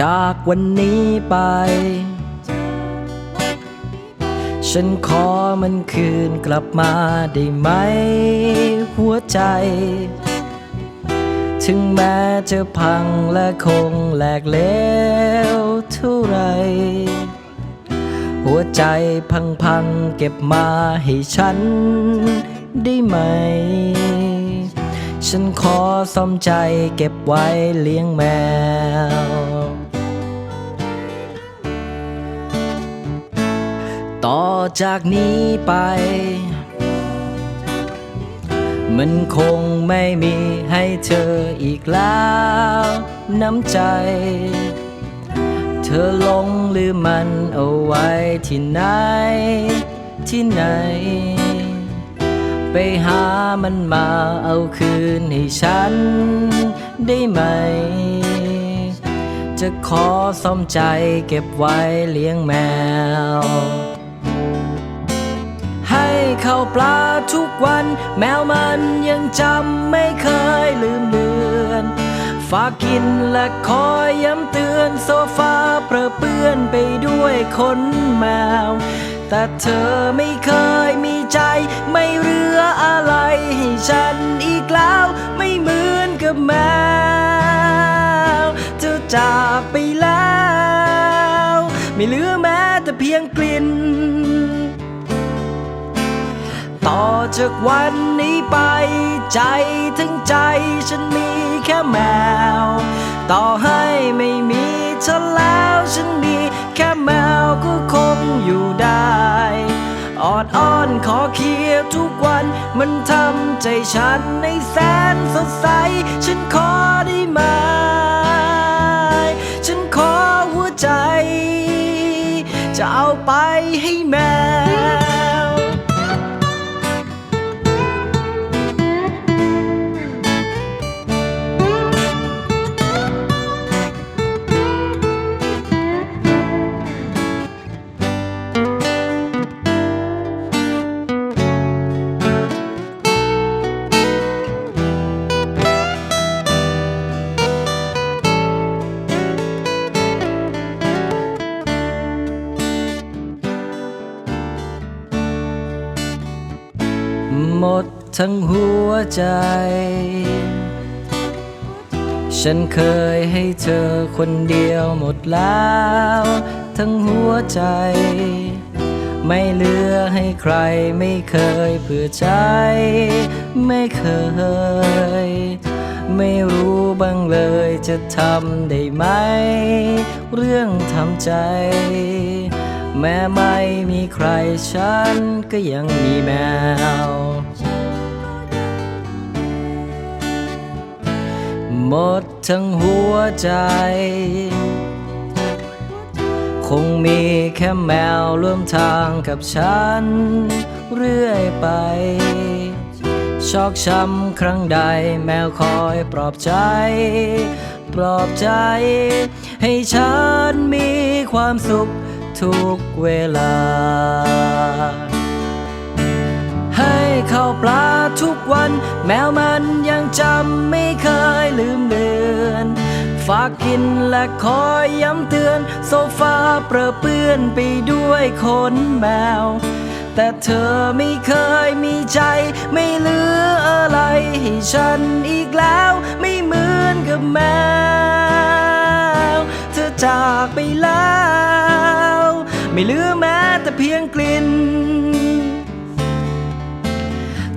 จากวันนี้ไป ฉันขอมันคืนกลับมาได้ไหม หัวใจ ถึงแม้จะพังและคงแหลกเลวเท่าไร หัวใจพังพังๆเก็บมาให้ฉันได้ไหมฉันขอซ่อมใจเก็บไว้เลี้ยงแมว ต่อจากนี้ไป มันคงไม่มีให้เธออีกแล้ว น้ำใจ เธอลงหรือมันเอาไว้ที่ไหน ที่ไหน ไปหามันมาเอาคืนให้ฉัน ได้ไหมจะขอซ่อมใจเก็บไว้เลี้ยงแมว ข้าวปลาทุกวัน แมวมันยังจำไม่เคยลืมเลือน ฝากกินและคอยย้ำเตือนโซฟาเปรอะเปื้อนไปด้วยขนแมว แต่เธอไม่เคยมีใจ ไม่เหลืออะไรให้ฉันอีกแล้ว ไม่เหมือนกับแมว เธอจากไปแล้ว ไม่เหลือแม้แต่เพียงกลิ่น ต่อจากวันนี้ไป ใจถึงใจฉันมีแค่แมว ต่อให้ไม่มีเธอแล้วฉันมีแค่แมวก็คงอยู่ได้ออดอ้อนขอเคลียร์ทุกวัน มันทำใจฉันในแสนสดใส ฉันขอได้ไหม ฉันขอหัวใจ จะเอาไปให้แม ทั้งหัวใจ ฉันเคยให้เธอคนเดียวหมดแล้ว ทั้งหัวใจ ไม่เหลือให้ใครไม่เคยเผื่อใจ ไม่เคย ไม่รู้บ้างเลยจะทำได้ไหม เรื่องทำใจแม้ไม่มีใครฉันก็ยังมีแมว มดทั้งหัวใจ คงมีแค่แมวร่วมทางกับฉัน เรื่อยไป ชอกช้ำครั้งใดแมวคอยปลอบใจ ปลอบใจ ให้ฉันมีความสุขทุกเวลา ให้ข้าวปลาทุกวัน แมวมันยังจากกินและคอยย้ำเตือน โซฟาเปรอะเปื้อนไปด้วยขนแมว แต่เธอไม่เคยมีใจ ไม่เหลืออะไรให้ฉันอีกแล้ว ไม่เหมือนกับแมว เธอจากไปแล้ว ไม่เหลือแม้แต่เพียงกลิ่น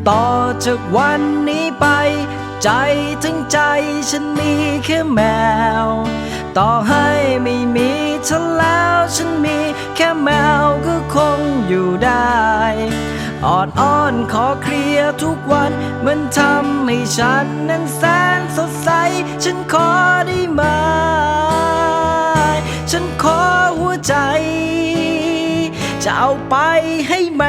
ต่อจากวันนี้ไป ใจถึงใจฉันมีแค่แมว ต่อให้ไม่มีเธอแล้วฉันมีแค่แมวก็คงอยู่ได้อ่อดอ้อนขอเคลียร์ทุกวัน มันทำให้ฉันนั้นแสนสดใส ฉันขอได้ไหม ฉันขอหัวใจ จะเอาไปให้แม